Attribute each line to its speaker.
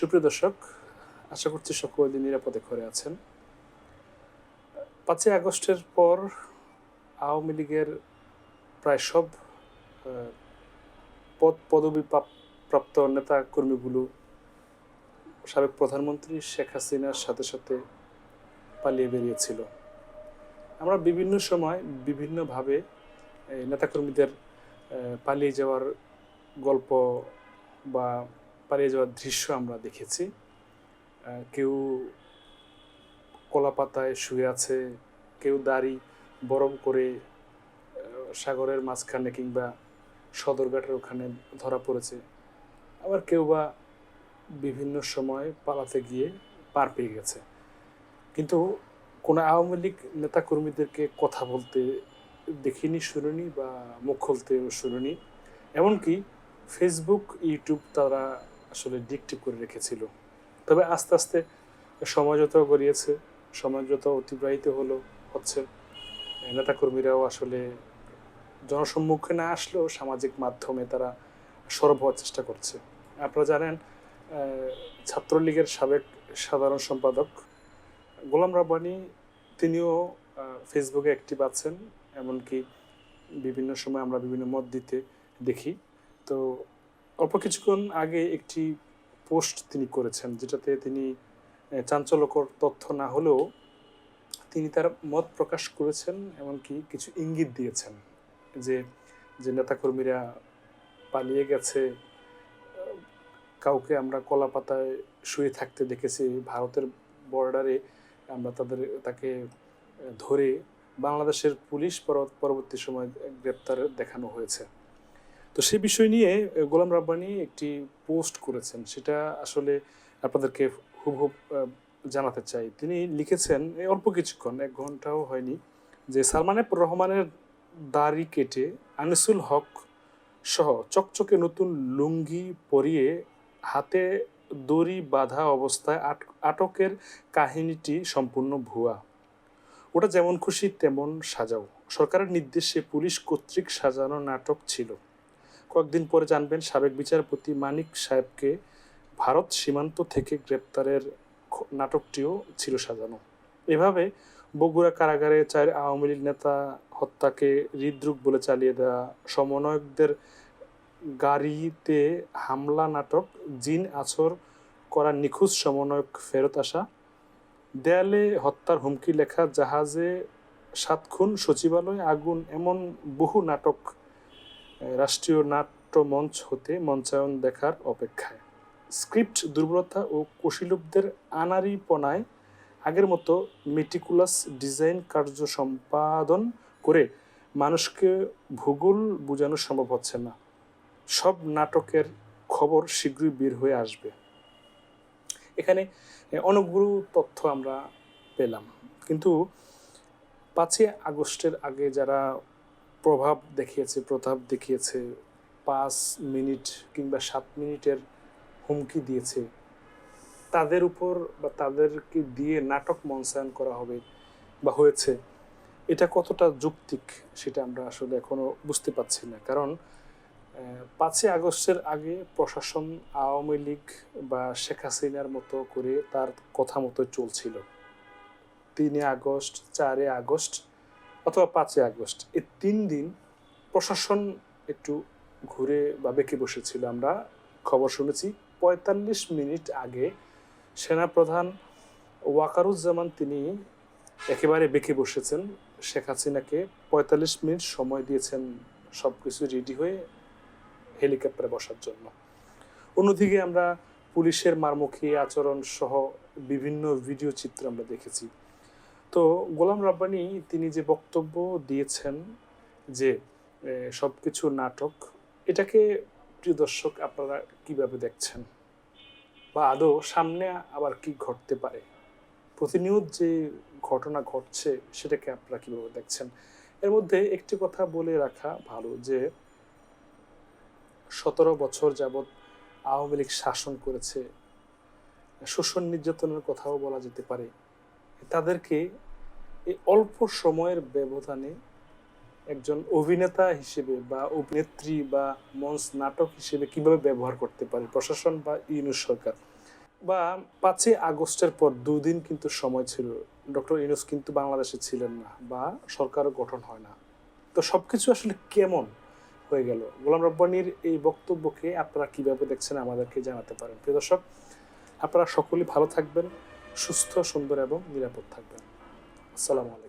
Speaker 1: সুপ্রিয় দর্শক, আশা করছি সকলে নিরাপদে ঘরে আছেন। পাঁচই আগস্টের পর আওয়ামী লীগের প্রায় সব পদ পদবি প্রাপ- প্রাপ্ত নেতা কর্মীগুলো সাবেক প্রধানমন্ত্রী শেখ হাসিনার সাথে সাথে পালিয়ে বেরিয়েছিল। আমরা বিভিন্ন সময় বিভিন্নভাবে নেতাকর্মীদের পালিয়ে যাওয়ার গল্প বা পালিয়ে যাওয়ার দৃশ্য আমরা দেখেছি। কেউ কলা পাতায় শুয়ে আছে, কেউ দাড়ি বরম করে সাগরের মাঝখানে কিংবা সদরঘাটের ওখানে ধরা পড়েছে। আবার কেউ বা বিভিন্ন সময় পালাতে গিয়ে পার পেয়ে গেছে। কিন্তু কোনো আওয়ামী লীগ নেতাকর্মীদেরকে কথা বলতে দেখিনি, শুনিনি বা মুখ খুলতেও শুনিনি। এমনকি ফেসবুক ইউটিউব তারা আসলে ডিকটিভ করে রেখেছিল। তবে আস্তে আস্তে সময় যত গড়িয়েছে সময় যত অতিবাহিত হলো, হচ্ছে নেতাকর্মীরাও আসলে জনসম্মুখে না আসলেও সামাজিক মাধ্যমে তারা সরব হওয়ার চেষ্টা করছে। আপনারা জানেন ছাত্রলীগের সাবেক সাধারণ সম্পাদক গোলাম রাব্বানি, তিনিও ফেসবুকে অ্যাক্টিভ আছেন, এমনকি বিভিন্ন সময় আমরা বিভিন্ন মত দিতে দেখি। তো অল্প কিছুক্ষণ আগে একটি পোস্ট তিনি করেছেন, যেটাতে তিনি চাঞ্চল্যকর তথ্য না হলেও তিনি তার মত প্রকাশ করেছেন এমনকি কিছু ইঙ্গিত দিয়েছেন যে যে নেতাকর্মীরা পালিয়ে গেছে কাউকে আমরা কলা পাতায় শুয়ে থাকতে দেখেছি, ভারতের বর্ডারে আমরা তাদের, তাকে ধরে বাংলাদেশের পুলিশ পর- পরবর্তী সময় গ্রেপ্তার দেখানো হয়েছে। তো সেই বিষয় নিয়ে গোলাম রাব্বানি একটি পোস্ট করেছেন। সেটা আসলে আপনাদেরকে হুবহুব জানাতে চাই। তিনি লিখেছেন অল্প কিছুক্ষণ, এক ঘন্টাও হয়নি, যে সালমানের রহমানের দাড়ি কেটে আনিসুল হক সহ চকচকে নতুন লুঙ্গি পরিয়ে হাতে দড়ি বাঁধা অবস্থায় আট- আটকের কাহিনীটি সম্পূর্ণ ভুয়া। ওটা যেমন খুশি, তেমন সাজাও। সরকারের নির্দেশে পুলিশ কর্তৃক সাজানো নাটক ছিল। কয়েকদিন পরে জানবেন সাবেক বিচারপতি মানিক সাহেবকে ভারত সীমান্ত থেকে গ্রেপ্তারের নাটকটিও ছিল সাজানো। এভাবে বগুড়া কারাগারে চার আওয়ামী লীগ নেতা হত্যাকে হৃদরোগ বলে চালিয়ে দেওয়া সমন্বয়কদের গাড়িতে হামলা নাটক, জিন আছর করা নিখোঁজ সমন্বয়ক ফেরত আসা, দেয়ালে হত্যার হুমকি লেখা, জাহাজে সাত খুন সচিবালয় আগুন, এমন বহু নাটক রাষ্ট্রীয় নাট্য মঞ্চ হতে মঞ্চায়ন দেখার অপেক্ষায়। স্ক্রিপ্ট দুর্বলতা ও কুশীলবদের আনারিপনায় আগের মতো মেটিকুলাস ডিজাইন কার্য সম্পাদন করে মানুষকে ভূগোল বোঝানো সম্ভব হচ্ছে না। সব নাটকের খবর শীঘ্রই বের হয়ে আসবে। এখানে অনেকগুলো তথ্য আমরা পেলাম। কিন্তু পাঁচই আগস্টের আগে যারা প্রভাব দেখিয়েছে, প্রতাপ দেখিয়েছে, পাঁচ মিনিট কিংবা সাত মিনিটের হুমকি দিয়েছে। তাদের উপর বা তাদেরকে দিয়ে নাটক মঞ্চায়ন করা হবে বা হয়েছে, এটা কতটা যৌক্তিক সেটা আমরা আসলে এখনও বুঝতে পারছি না। কারণ পাঁচই আগস্টের আগে প্রশাসন আওয়ামী লীগ বা শেখ হাসিনার মতো করে তার কথা মতো চলছিল। তিনে আগস্ট চারে আগস্ট অথবা পাঁচই আগস্ট, এই তিন দিন প্রশাসন একটু ঘুরে বা বেঁকে বসেছিল। আমরা খবর শুনেছি, পঁয়তাল্লিশ মিনিট আগে সেনাপ্রধান ওয়াকারুজ্জামান তিনি একেবারে বেঁকে বসেছেন। শেখ হাসিনাকে পঁয়তাল্লিশ মিনিট সময় দিয়েছেন সব কিছু রেডি হয়ে হেলিকপ্টারে বসার জন্য। অন্যদিকে আমরা পুলিশের মারমুখী আচরণ সহ বিভিন্ন ভিডিও চিত্র আমরা দেখেছি। তো গোলাম রাব্বানি তিনি যে বক্তব্য দিয়েছেন যে সব কিছু নাটক, এটাকে প্রিয় দর্শক আপনারা কীভাবে দেখছেন? বা আদৌ সামনে আবার কি ঘটতে পারে? প্রতিনিয়ত যে ঘটনা ঘটছে, সেটাকে আপনারা কীভাবে দেখছেন? এর মধ্যে একটি কথা বলে রাখা ভালো যে, সতেরো বছর যাবৎ আওয়ামী লীগ শাসন করেছে। শোষণ নির্যাতনের কথাও বলা যেতে পারে। তাদেরকে এই অল্প সময়ের ব্যবধানে একজন অভিনেতা হিসেবে বা অভিনেত্রী বা মঞ্চ নাটক হিসেবে কীভাবে ব্যবহার করতে পারে? প্রশাসন বা ইউনুস সরকার? বা পাঁচই আগস্টের পর দুদিন কিন্তু সময় ছিল। ডক্টর ইউনুস কিন্তু বাংলাদেশে ছিলেন না বা সরকারও গঠন হয় না। তো সবকিছু আসলে কেমন হয়ে গেল? গোলাম রব্বানির এই বক্তব্যকে আপনারা কীভাবে দেখছেন আমাদেরকে জানাতে পারেন। প্রিয় দর্শক, আপনারা সকলেই ভালো থাকবেন। সুস্থ সুন্দর এবং নিরাপদ থাকবেন। আসসালামু আলাইকুম।